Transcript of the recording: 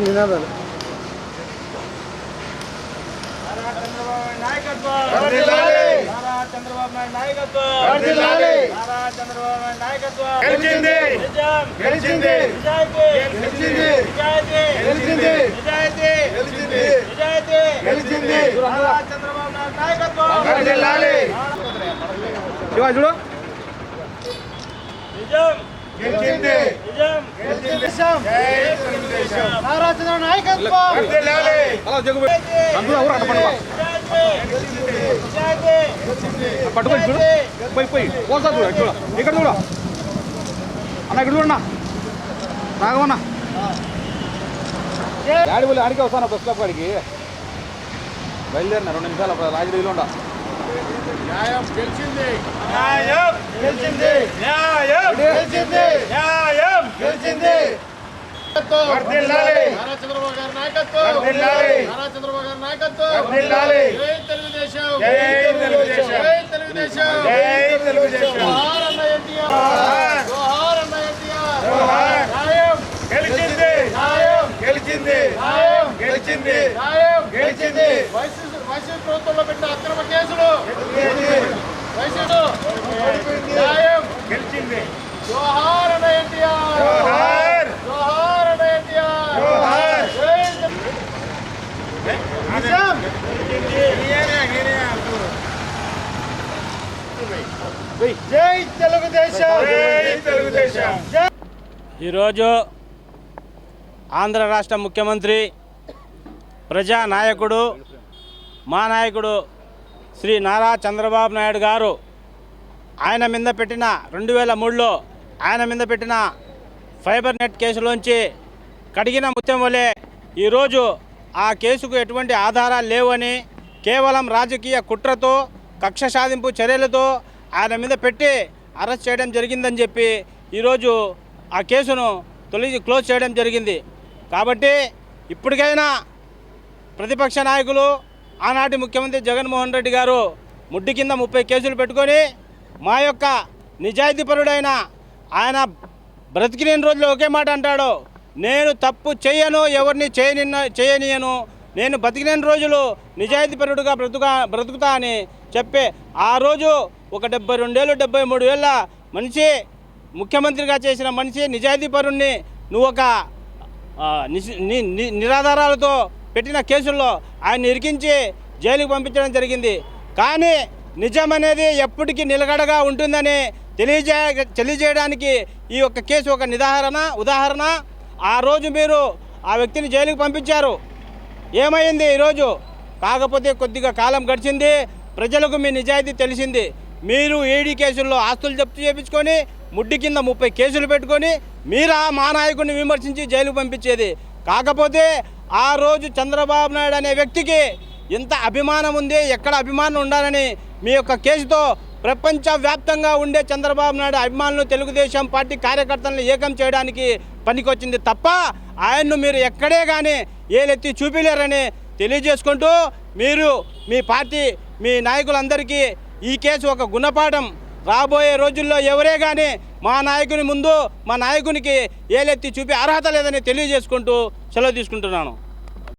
నినాదాలు గెలిచింది గెలిచింది గెలిచింది గెలిచింది గెలిచింది గెలిచింది చంద్రబాబు చూడు నిజం నారా నాయకత్వం చూడు పోయి పోయి పోతా చూడు ఇక్కడ చూడు ఇక్కడ చూడు అన్న ఇక్కడ చూడన్నా రాఘవన్న డాడీ వాళ్ళు అడిగి వస్తాను బస్ స్టాప్ కాడికి బయలుదేరిన రెండు నిమిషాలు అప్పుడు రాజరీలో ఉండ న్యాయం గెలిచింది. న్యాయం గెలిచింది. న్యాయం. గెలిచింది. న్యాయం. గెలిచింది. నారా చంద్రబాబు గారి నాయకత్వం. నారా చంద్రబాబు గారి నాయకత్వం. జై తెలుగుదేశం. జై తెలుగుదేశం. జై తెలుగుదేశం. జై తెలుగుదేశం. జోహార్ అన్న ఎన్టీఆర్. జోహార్. అన్న ఎన్టీఆర్. జోహార్. న్యాయం. గెలిచింది. న్యాయం. గెలిచింది. న్యాయం. గెలిచింది. న్యాయం. గెలిచింది. వైసీపీ ప్రభుత్వంలో పెట్టిన అక్రమ కేసులు. వైసీపీ న్యాయం గెలిచింది జోహార్ అన్న ఎన్టీఆర్ జోహార్. జోహార్ అన్న ఎన్టీఆర్ జోహార్. జై తెలు- నిజాం! జై తెలుగుదేశం! జై తెలుగుదేశం! ఈరోజు ఆంధ్ర రాష్ట్ర ముఖ్యమంత్రి ప్రజా నాయకుడు మా నాయకుడు శ్రీ నారా చంద్రబాబు నాయుడు గారు ఆయన మీద పెట్టిన రెండు వేల మూడులో ఆయన మీద పెట్టిన ఫైబర్ నెట్ కేసులోంచి కడిగిన ముత్యం వలె ఈరోజు ఆ కేసుకు ఎటువంటి ఆధారాలు లేవని కేవలం రాజకీయ కుట్రతో కక్ష సాధింపు చర్యలతో ఆయన మీద పెట్టి అరెస్ట్ చేయడం జరిగిందని చెప్పి ఈరోజు ఆ కేసును తొలగి క్లోజ్ చేయడం జరిగింది. కాబట్టి ఇప్పటికైనా ప్రతిపక్ష నాయకులు ఆనాటి ముఖ్యమంత్రి జగన్మోహన్ రెడ్డి గారు ముడ్డి కింద ముప్పై కేసులు పెట్టుకొని మా యొక్క నిజాయితీపరుడైన ఆయన బ్రతికిన రోజులు ఒకే మాట అంటాడు నేను తప్పు చేయను ఎవరిని చేయని చేయనీయను. నేను బతికిన రోజులు నిజాయితీపరుడుగా బ్రతుకా బ్రతుకుతా అని చెప్పే ఆ రోజు ఒక డెబ్బై రెండేళ్ళు డెబ్బై మూడు వేళ్ళ మనిషి ముఖ్యమంత్రిగా చేసిన మనిషి నిజాయితీపరుణ్ణి నువ్వు ఒక ని- నిరాధారాలతో పెట్టిన కేసుల్లో ఆయన ఇరికించి జైలుకు పంపించడం జరిగింది. కానీ నిజం అనేది ఎప్పటికీ నిలకడగా ఉంటుందని తెలియజే తెలియజేయడానికి ఈ యొక్క కేసు ఒక నిదాహరణ ఉదాహరణ. ఆ రోజు మీరు ఆ వ్యక్తిని జైలుకు పంపించారు. ఏమైంది ఈరోజు? కాకపోతే కొద్దిగా కాలం గడిచింది. ప్రజలకు మీ నిజాయితీ తెలిసింది. మీరు ఏడీ కేసుల్లో ఆస్తులు జప్తు చేయించుకొని ముడ్డి కింద ముప్పై కేసులు పెట్టుకొని మీరా మా నాయకుడిని విమర్శించి జైలుకు పంపించేది. కాకపోతే ఆ రోజు చంద్రబాబు నాయుడు అనే వ్యక్తికి ఎంత అభిమానం ఉంది ఎక్కడ అభిమానం ఉండాలని మీ యొక్క కేసుతో ప్రపంచవ్యాప్తంగా ఉండే చంద్రబాబు నాయుడు అభిమానులు తెలుగుదేశం పార్టీ కార్యకర్తలను ఏకం చేయడానికి పనికొచ్చింది తప్ప ఆయన్ను మీరు ఎక్కడే కానీ ఏలెత్తి చూపిలేరని తెలియజేసుకుంటూ మీరు మీ పార్టీ మీ నాయకులందరికీ ఈ కేసు ఒక గుణపాఠం. రాబోయే రోజుల్లో ఎవరే కానీ మా నాయకుని ముందు మా నాయకునికి ఏలెత్తి చూపే అర్హత లేదని తెలియజేసుకుంటూ సెలవు తీసుకుంటున్నాను.